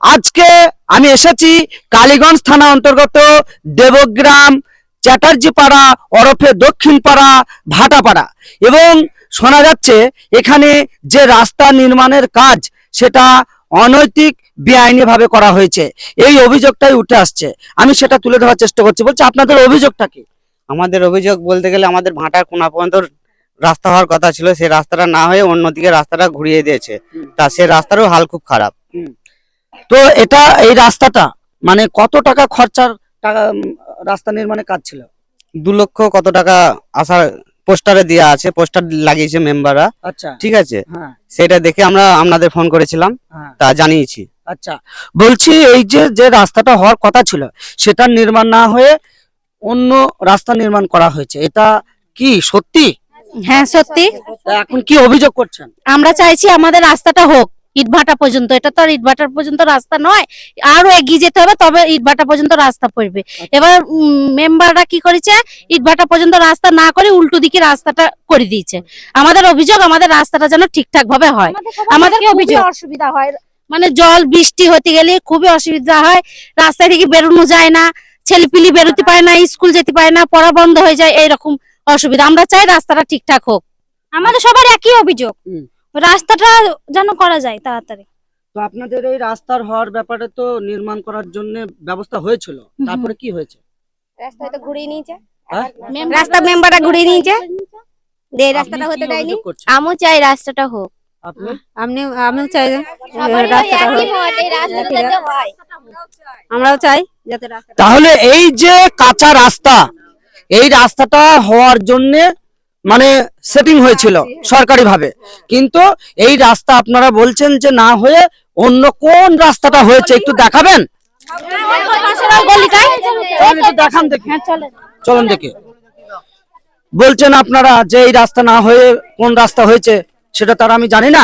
আজকে আমি এসেছি কালীগঞ্জ থানা অন্তর্গত দেবগ্রাম চ্যাটার্জি পাড়া ওরফে দক্ষিণ পাড়া ভাটাপাড়া। এবং শোনা যাচ্ছে এখানে যে রাস্তা নির্মাণের কাজ সেটা অনৈতিক বেআইনি ভাবে করা হয়েছে। এই অভিযোগটাই উঠে আসছে। আমি সেটা তুলে ধরার চেষ্টা করছি। বলছি আপনাদের অভিযোগটা কি? আমাদের অভিযোগ বলতে গেলে আমাদের ভাটার কোনা পর্যন্ত রাস্তা হওয়ার কথা ছিল। সেই রাস্তাটা না হয়ে অন্যদিকে রাস্তাটা ঘুরিয়ে দিয়েছে। তা সে রাস্তারও হাল খুব খারাপ। তো এটা এই রাস্তাটা মানে কত টাকা খরচার টাকা রাস্তা নির্মাণের কাজ ছিল? দু লক্ষ কত টাকা আসার পোস্টারে দেওয়া আছে পোস্টার লাগিয়েছে মেম্বাররা। আচ্ছা। ঠিক আছে? হ্যাঁ। সেটা দেখে আমরা আপনাদের ফোন করেছিলাম হ্যাঁ। তা জানিয়েছি। আচ্ছা। বলছি এই যে যে রাস্তাটা হওয়ার কথা ছিল সেটা নির্মাণ না হয়ে অন্য রাস্তা নির্মাণ করা হয়েছে। এটা কি সত্যি? হ্যাঁ সত্যি। এখন কি অভিযোগ করছেন? আমরা চাইছি আমাদের রাস্তাটা হোক। ইটভাটা পর্যন্ত এটা তো আর ইটভাটার পর্যন্ত রাস্তা নয় আরও এগিয়ে যেতে হবে তবে ইটভাটা পর্যন্ত রাস্তা পড়বে। এবার মেম্বাররা কি করেছে? ইটভাটা পর্যন্ত রাস্তা না করে উল্টো দিকে রাস্তাটা করে দিয়েছে। আমাদের অভিযোগ আমাদের রাস্তাটা যেন ঠিকঠাক ভাবে হয়। আমাদের অভিযোগ। অসুবিধা হয়। মানে জল বৃষ্টি হতে গেলে খুবই অসুবিধা হয়। রাস্তা থেকে বেরোনো যায় না ছেলেপিলি বেরোতে পারে না স্কুল যেতে পারে না পড়া বন্ধ হয়ে যায় এইরকম অসুবিধা। আমরা চাই রাস্তাটা ঠিকঠাক হোক। আমাদের সবার একই অভিযোগ। রাস্তাটা যেন করা যায় তাড়াতাড়ি। তো আপনাদের এই রাস্তার হওয়ার ব্যাপারে তো নির্মাণ করার জন্য ব্যবস্থা হয়েছিল। তারপরে কি হয়েছে? রাস্তা হয়তো ঘুরিয়ে নিয়েছে। হ্যাঁ? রাস্তা মেম্বাররা ঘুরিয়ে নিয়েছে। যে এই রাস্তাটা হতে দেয়নি। আমিও চাই রাস্তাটা হোক। আপনি? আমিও চাই সবারই রাস্তাটা হোক। হয়। আমরাও চাই। যাতে রাস্তা তাহলে এই যে কাঁচা রাস্তা এই রাস্তাটা হওয়ার জন্য মানে সেটিং হয়েছিল সরকারি ভাবে কিন্তু এই রাস্তা আপনারা বলছেন যে না হয়ে অন্য কোন রাস্তাটা হয়েছে একটু দেখাবেন? চলেন দেখান দেখি। চলেন। দেখি। বলছেন আপনারা যে এই রাস্তা না হয়ে কোন রাস্তা হয়েছে সেটা তার আমি জানি না।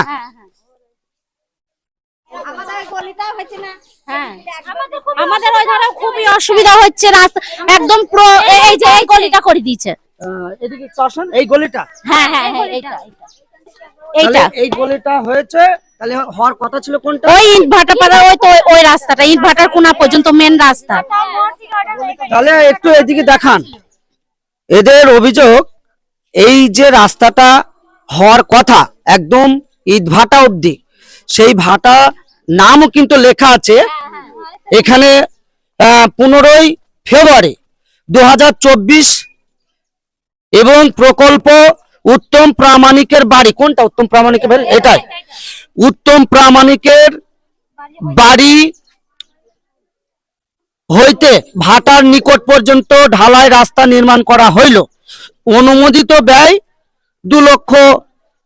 হ্যাঁ আমাদের ওই খুবই অসুবিধা হচ্ছে রাস্তা। একদম এই- যে এই গলিটা করে দিয়েছে। এদিকে আসুন এই গলিটা। হ্যাঁ হ্যাঁ হ্যাঁ এইটা এইটা। এই গলিটা হয়েছে তাহলে হওয়ার কথা ছিল কোনটা? ওই ইট ওই তো ওই- ওই রাস্তাটা ইট ভাটার কোনা পর্যন্ত মেন রাস্তা। তাহলে একটু এদিকে দেখান। এদের অভিযোগ এই যে রাস্তাটা হওয়ার কথা একদম অবধি সেই ভাটা নামও কিন্তু লেখা আছে। এখানে পনেরোই ফেব্রুয়ারি দু হাজার চব্বিশ এবং প্রকল্প উত্তম প্রামাণিকের বাড়ি, কোনটা উত্তম প্রামাণিকের বাড়ি? এটাই। উত্তম প্রামাণিকের বাড়ি হইতে ভাটার নিকট পর্যন্ত ঢালাই রাস্তা নির্মাণ করা হইল। অনুমোদিত ব্যয় দু লক্ষ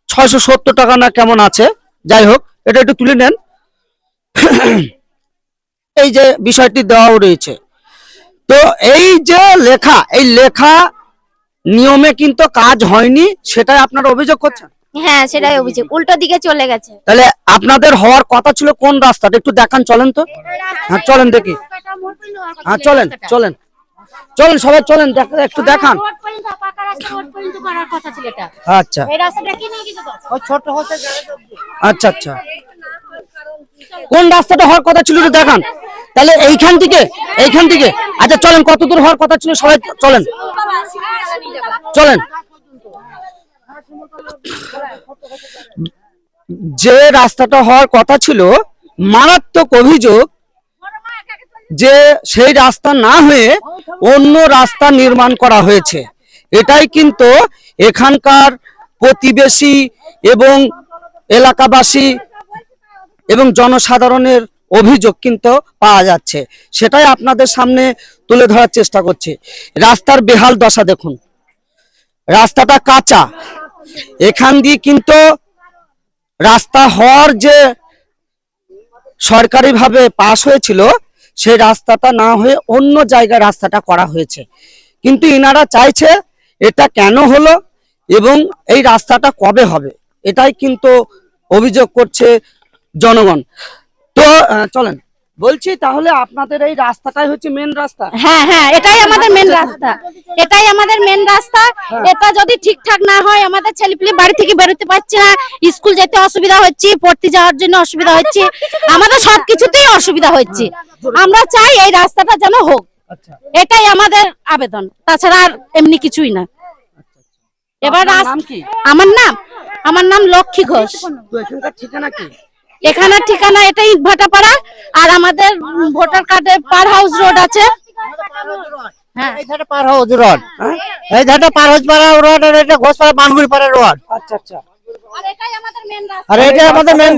ছয়শো সত্তর টাকা না কেমন আছে? যাই হোক, এটা একটু তুলে নেন। এই যে বিষয়টি দেওয়াও রয়েছে। তো এই যে লেখা, এই লেখা নিয়মে কিন্তু কাজ হয়নি সেটাই আপনারা অভিযোগ করছেন? হ্যাঁ সেটাই অভিযোগ। উল্টো দিকে চলে গেছে। তাহলে আপনাদের হওয়ার কথা ছিল কোন রাস্তাটা? একটু দেখান চলেন তো। হ্যাঁ চলেন দেখি। হ্যাঁ চলেন চলেন। চলেন সবাই চলেন একটু দেখান। আচ্ছা। আচ্ছা আচ্ছা। কোন রাস্তাটা হওয়ার কথা ছিল একটু দেখান। তাহলে এইখান থেকে এইখান থেকে। আচ্ছা চলেন, কত দূর হওয়ার কথা ছিল? সবাই চলেন। চলেন। যে রাস্তাটা হওয়ার কথা ছিল, মারাত্মক অভিযোগ যে সেই রাস্তা না হয়ে অন্য রাস্তা নির্মাণ করা হয়েছে। এটাই কিন্তু এখানকার প্রতিবেশী এবং এলাকাবাসী এবং জনসাধারণের অভিযোগ কিন্তু পাওয়া যাচ্ছে। সেটাই আপনাদের সামনে তুলে ধরার চেষ্টা করছি। রাস্তার বেহাল দশা দেখুন। রাস্তাটা কাঁচা। এখান দিয়ে কিন্তু রাস্তা হওয়ার যে সরকারিভাবে পাশ হয়েছিল, সেই রাস্তাটা না হয়ে অন্য জায়গায় রাস্তাটা করা হয়েছে। কিন্তু ইনারা চাইছে এটা কেন হলো এবং এই রাস্তাটা কবে হবে? এটাই কিন্তু অভিযোগ করছে জনগণ। তো চলেন। বলছি তাহলে আপনাদের এই রাস্তাটাই হচ্ছে মেন রাস্তা? হ্যাঁ হ্যাঁ এটাই আমাদের মেন রাস্তা। এটাই আমাদের মেন রাস্তা। এটা যদি ঠিকঠাক না হয় আমাদের ছেলেপিলে বাড়ি থেকে বেরোতে পারছে না। স্কুল যেতে অসুবিধা হচ্ছে পড়তে যাওয়ার জন্য অসুবিধা হচ্ছে। আমাদের সবকিছুতেই অসুবিধা হচ্ছে। আমরা চাই এই রাস্তাটা যেন হোক। আচ্ছা। এটাই আমাদের আবেদন। তাছাড়া আর এমনি কিছুই না। এবার রাস- নাম কি? আমার নাম আমার নাম লক্ষ্মী ঘোষ। ঠিকানা কি? এখানের ঠিকানা এটা ইটভাটা পাড়া আর আমাদের ভোটার কার্ডে পার হাউস রোড আছে। হ্যাঁ। পার হাউস রোড। এই ধারে পার হাউস পাড়া রোড আর এটা ঘোষপাড়া বানগুড়ি পাড়া রোড। আচ্ছা আচ্ছা। আর এটাই আমাদের রাস্তা। আর এটা আমাদের মেন।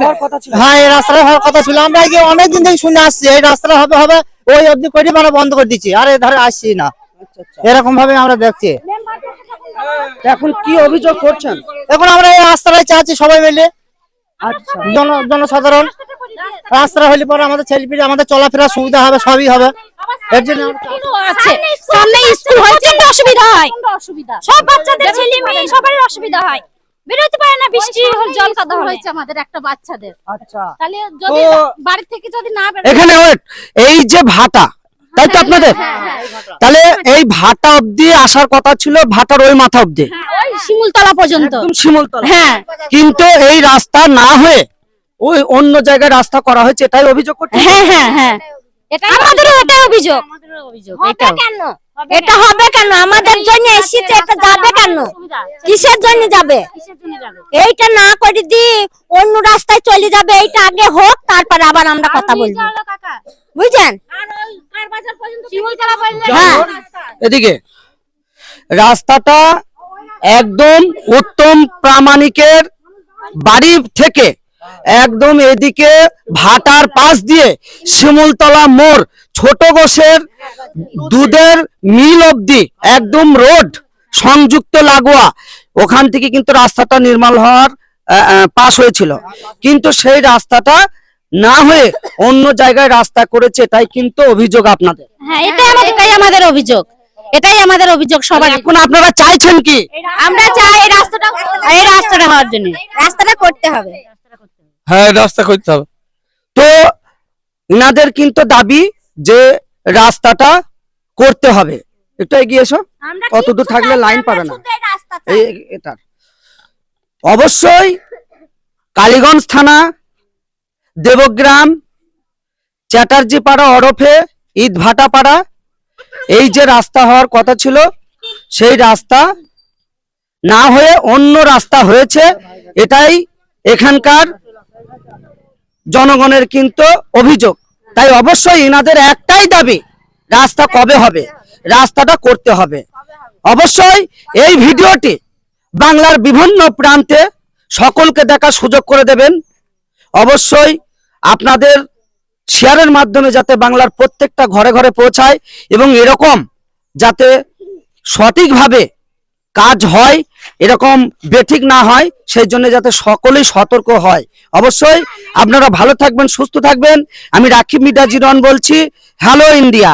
হ্যাঁ এই রাস্তাটা হওয়ার কথা ছিল। আমরা আগে অনেকদিন থেকে শুনে আসছি এই রাস্তাটা হবে হবে ওই অবধি করে মানে বন্ধ করে দিচ্ছি। আর এই ধারে আসছি না। আচ্ছা আচ্ছা। এরকম ভাবে আমরা দেখছি। এখন কি অভিযোগ করছেন? এখন আমরা এই রাস্তাটাই চাচ্ছি সবাই মিলে। জনসাধারণ রাস্তা হলে পরে আমাদের ছেলেপিলে আমাদের চলাফেরা সুবিধা হবে সবই হবে। এর জন্য আছে। সামনে স্কুল অসুবিধা হয়। অসুবিধা। সব বাচ্চাদের ছেলে মেয়ে সবারই অসুবিধা হয়। বেরোতে পারে না বৃষ্টি হলে জল কাদা হয়েছে আমাদের একটা বাচ্চাদের। আচ্ছা। তাহলে যদি বাড়ি থেকে যদি না বেরো এখানে ওয়েট এই যে ভাটা তাই তো আপনাদের? তাহলে এই ভাটা অবধি আসার কথা ছিল ভাটার ওই মাথা অবধি। শিমুলতলা পর্যন্ত। শিমুলতলা। হ্যাঁ। কিন্তু এই রাস্তা না হয়ে ওই অন্য জায়গায় রাস্তা করা হয়েছে এটাই অভিযোগ করছে হ্যাঁ হ্যাঁ হ্যাঁ। এটা আমাদেরও এটাই অভিযোগ। অভিযোগ হবে এটাও কেন? এটা হবে কেন? আমাদের জন্য এসেছে এটা যাবে কেন? কিসের জন্য যাবে? এইটা না করে দি অন্য রাস্তায় চলে যাবে এইটা আগে হোক তারপরে আবার আমরা কথা বলব। বুঝছেন? হ্যাঁ এদিকে রাস্তাটা একদম উত্তম প্রামাণিকের বাড়ি থেকে একদম এদিকে ভাটার পাশ দিয়ে শিমুলতলা মোড় ছোট গোসের দুধের মিল অবধি একদম রোড সংযুক্ত লাগোয়া। ওখান থেকে কিন্তু রাস্তাটা নির্মাণ হওয়ার পাশ হয়েছিল। কিন্তু সেই রাস্তাটা না হয়ে অন্য জায়গায় রাস্তা করেছে এটাই কিন্তু অভিযোগ আপনাদের। হ্যাঁ এটাই আমাদের এটাই আমাদের অভিযোগ। এটাই আমাদের অভিযোগ সবার। এখন আপনারা চাইছেন কি? আমরা চাই এই রাস্তাটা এই রাস্তাটা হওয়ার জন্য। রাস্তাটা করতে হবে। হ্যাঁ রাস্তা করতে হবে। তো ইনাদের কিন্তু দাবি যে রাস্তাটা করতে হবে। একটু এগিয়ে এসো। অত দূর থাকলে লাইন পাবে না। এটার। অবশ্যই কালীগঞ্জ থানা দেবগ্রাম চ্যাটার্জি পাড়া ওরফে ঈদ ভাটা পাড়া এই যে রাস্তা হওয়ার কথা ছিল, সেই রাস্তা না হয়ে অন্য রাস্তা হয়েছে। এটাই এখানকার জনগণের কিন্তু অভিযোগ। তাই অবশ্যই এনাদের একটাই দাবি, রাস্তা কবে হবে, রাস্তাটা করতে হবে। অবশ্যই এই ভিডিওটি বাংলার বিভিন্ন প্রান্তে সকলকে দেখার সুযোগ করে দেবেন। অবশ্যই আপনাদের শেয়ারের মাধ্যমে যাতে বাংলার প্রত্যেকটা ঘরে ঘরে পৌঁছায় এবং এরকম যাতে সঠিকভাবে কাজ হয়, এরকম বেঠিক না হয়, সেই জন্য যাতে সকলেই সতর্ক হয়। অবশ্যই আপনারা ভালো থাকবেন, সুস্থ থাকবেন। আমি রাখিব মিডা জিরন বলছি, হ্যালো ইন্ডিয়া।